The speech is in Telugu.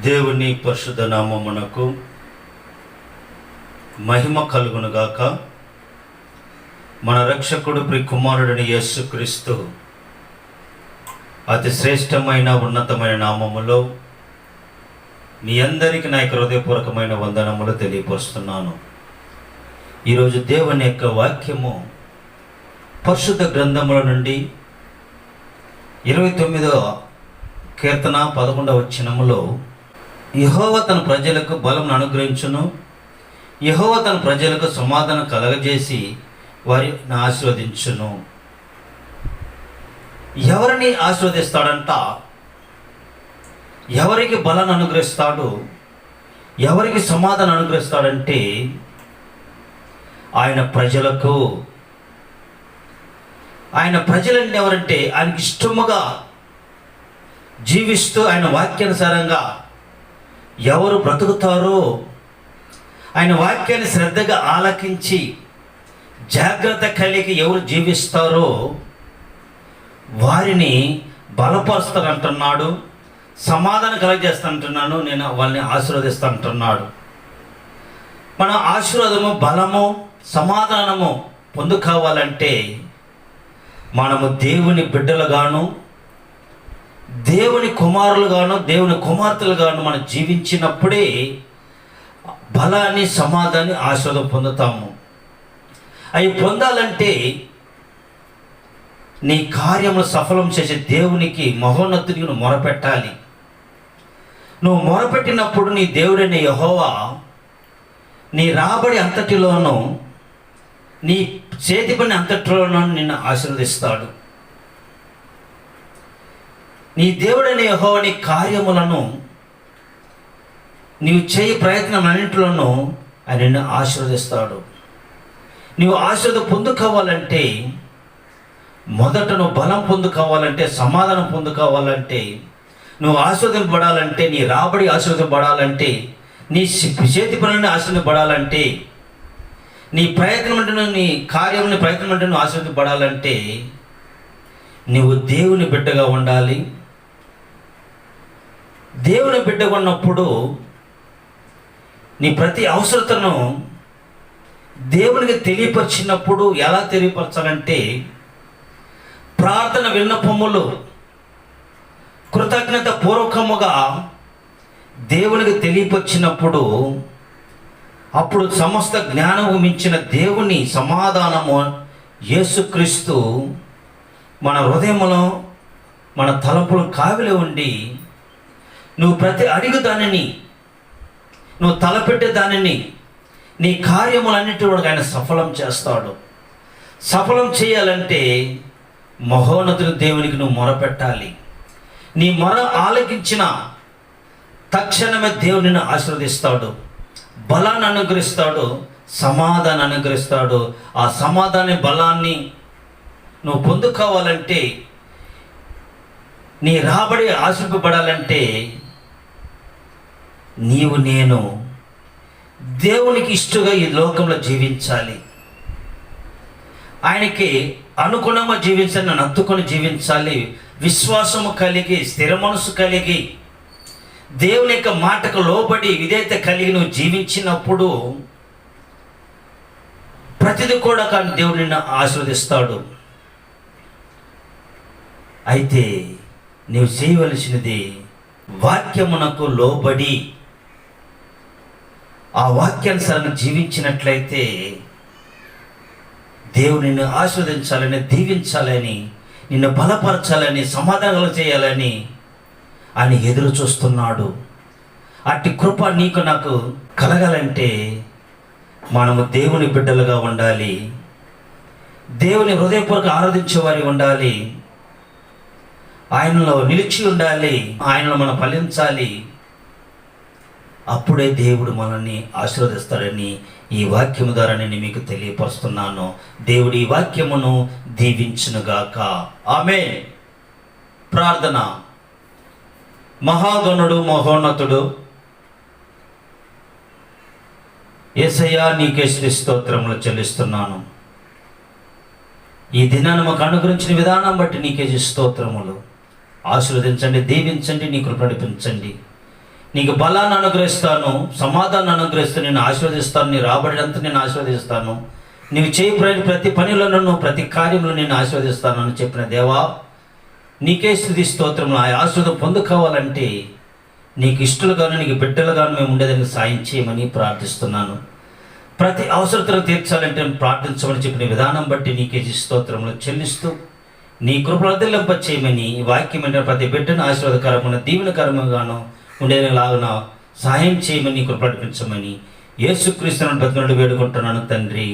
దేవుని పరిశుద్ధ నామమునకు మహిమ కలుగునుగాక మన రక్షకుడు ప్రి కుమారుడిని యేసుక్రీస్తు అతి శ్రేష్టమైన ఉన్నతమైన నామములో మీ అందరికీ నా యొక్క హృదయపూర్వకమైన వందనములు తెలియపరుస్తున్నాను. ఈరోజు దేవుని యొక్క వాక్యము పరిశుద్ధ గ్రంథముల నుండి ఇరవై తొమ్మిదో కీర్తన పదకొండవ వచనములో యహోవ తన ప్రజలకు బలం అనుగ్రహించును. యహోవ తన ప్రజలకు సమాధానం కలగజేసి వారిని ఆశీర్వదించును. ఎవరిని ఆశీర్వదిస్తాడంట? ఎవరికి బలాన్ని అనుగ్రహిస్తాడు? ఎవరికి సమాధానం అనుగ్రహిస్తాడంటే ఆయన ప్రజలకు. ఆయన ప్రజలంటే ఎవరంటే ఆయనకి ఇష్టముగా జీవిస్తూ ఆయన వాక్యానుసారంగా ఎవరు బ్రతుకుతారో ఆయన వాక్యాన్ని శ్రద్ధగా ఆలకించి జాగ్రత్త కలిగి ఎవరు జీవిస్తారో వారిని బలపరుస్తానంటున్నాడు సమాధానం కలగజేస్తానంటున్నాను నేను వాళ్ళని ఆశీర్వదిస్తానంటున్నాడు మన ఆశీర్వాదము బలము సమాధానము పొందుకోవాలంటే మనము దేవుని బిడ్డలుగాను దేవుని కుమారులుగాను దేవుని కుమార్తెలుగాను మనం జీవించినప్పుడే బలాన్ని సమాధాన్ని ఆశీర్వాదం పొందుతాము. అవి పొందాలంటే నీ కార్యములు సఫలం చేసే దేవునికి మహోన్నతునికి నువ్వు మొరపెట్టాలి. నువ్వు మొరపెట్టినప్పుడు నీ దేవుడైన యహోవా నీ రాబడి అంతటిలోనూ నీ చేతి పని అంతటిలోనూ నిన్ను ఆశీర్వదిస్తాడు. నీ దేవుడైన యెహోవా కార్యములను నీవు చేయి ప్రయత్నం అన్నింటిలోనూ ఆయన నిన్ను ఆశీర్వదిస్తాడు. నీవు ఆశీర్వద పొందుకోవాలంటే మొదట నువ్వు బలం పొందుకోవాలంటే సమాధానం పొందుకోవాలంటే నువ్వు ఆస్వాదింపబడాలంటే నీ రాబడి ఆస్వాదింపబడాలంటే నీ చేతి పనులను ఆస్వాదింపబడాలంటే నీ ప్రయత్నం అంటే నీ కార్యం ప్రయత్నం అంటే నువ్వు ఆస్వాదింపబడాలంటే నువ్వు దేవుని బిడ్డగా ఉండాలి. దేవుని బిడ్డ కొన్నప్పుడు నీ ప్రతి అవసరతను దేవునికి తెలియపరిచినప్పుడు ఎలా తెలియపరచాలంటే ప్రార్థన విన్నపములు కృతజ్ఞత పూర్వకముగా దేవునికి తెలియపరిచినప్పుడు అప్పుడు సమస్త జ్ఞానము మించిన దేవుని సమాధానము యేసుక్రీస్తు మన హృదయములో మన తలపులు కావిలి ఉండి నువ్వు ప్రతి అడుగు దానిని నువ్వు తలపెట్టే దానిని నీ కార్యములన్నిటి కూడా ఆయన సఫలం చేస్తాడు. సఫలం చేయాలంటే మహోన్నతుని దేవునికి నువ్వు మొరపెట్టాలి నీ మొర ఆలకించిన తక్షణమే దేవుడు నిన్ను ఆశీర్వదిస్తాడు. బలాన్ని అనుగ్రహిస్తాడు సమాధానం అనుగ్రహిస్తాడు. ఆ సమాధాన బలాన్ని నువ్వు పొందుకోవాలంటే నీ రాబడి ఆశింపబడాలంటే నీవు నేను దేవునికి ఇష్టగా ఈ లోకంలో జీవించాలి. ఆయనకి అనుగుణంగా జీవించాలి నన్ను హత్తుకొని జీవించాలి విశ్వాసము కలిగి స్థిర మనసు కలిగి దేవుని యొక్క మాటకు లోబడి విధేయత కలిగి నువ్వు జీవించినప్పుడు ప్రతిది కూడా కానీ దేవుడు నిన్ను ఆశీర్వదిస్తాడు. అయితే నీవు చేయవలసినది వాక్యమునకు లోబడి ఆ వాక్యానుసారం జీవించినట్లయితే దేవుడు నిన్ను ఆస్వాదించాలని దీవించాలని నిన్ను బలపరచాలని సమాధానాలు చేయాలని ఆయన ఎదురు చూస్తున్నాడు. అట్టి కృప నీకు నాకు కలగాలంటే మనము దేవుని బిడ్డలుగా ఉండాలి. దేవుని హృదయపూర్వక ఆరాధించేవారి ఉండాలి. ఆయనలో నిలిచి ఉండాలి. ఆయనలో మనం ఫలించాలి. అప్పుడే దేవుడు మనల్ని ఆశీర్వదిస్తాడని ఈ వాక్యం ద్వారా నేను మీకు తెలియపరుస్తున్నాను. దేవుడి ఈ వాక్యమును దీవించునుగాక. ఆమె ప్రార్థన. మహాగణుడు మహోన్నతుడు ఏసయ్యా నీకే శ్రీ స్తోత్రములు చెల్లిస్తున్నాను. ఈ దినాన్ని మాకు అనుగ్రహించిన విధానం బట్టి నీకే స్తోత్రములు. ఆశీర్వదించండి దీవించండి నీ కృప నడిపించండి నీకు బలాన్ని అనుగ్రహిస్తాను సమాధానం అనుగ్రహిస్తూ నేను ఆశీర్వదిస్తాను నీ రాబడినంత నేను ఆశీర్వదిస్తాను. నీవు చేయబడిన ప్రతి పనిలోనూ ప్రతి కార్యంలో నేను ఆశీర్వదిస్తాను అని చెప్పిన దేవా నీకే స్థుతి స్తోత్రం ఆ ఆశీర్వాదం పొందుకోవాలంటే నీకు ఇష్టలుగాను నీకు బిడ్డలుగాను మేము ఉండేదానికి సాయం చేయమని ప్రార్థిస్తున్నాను. ప్రతి అవసరతను తీర్చాలంటే ప్రార్థించమని చెప్పిన విధానం బట్టి నీకే స్తోత్రంలో చెల్లిస్తూ నీ కృపలదిల్లంప చేయమని ఈ వాక్యం ప్రతి బిడ్డను ఆశీర్వాదకరమైన దీవెనకరముగాను ఉండేలాగున సహాయం చేయమని కృప నడిపించమని యేసుక్రీస్తులను బతికినట్టు వేడుకుంటున్నాను తండ్రి.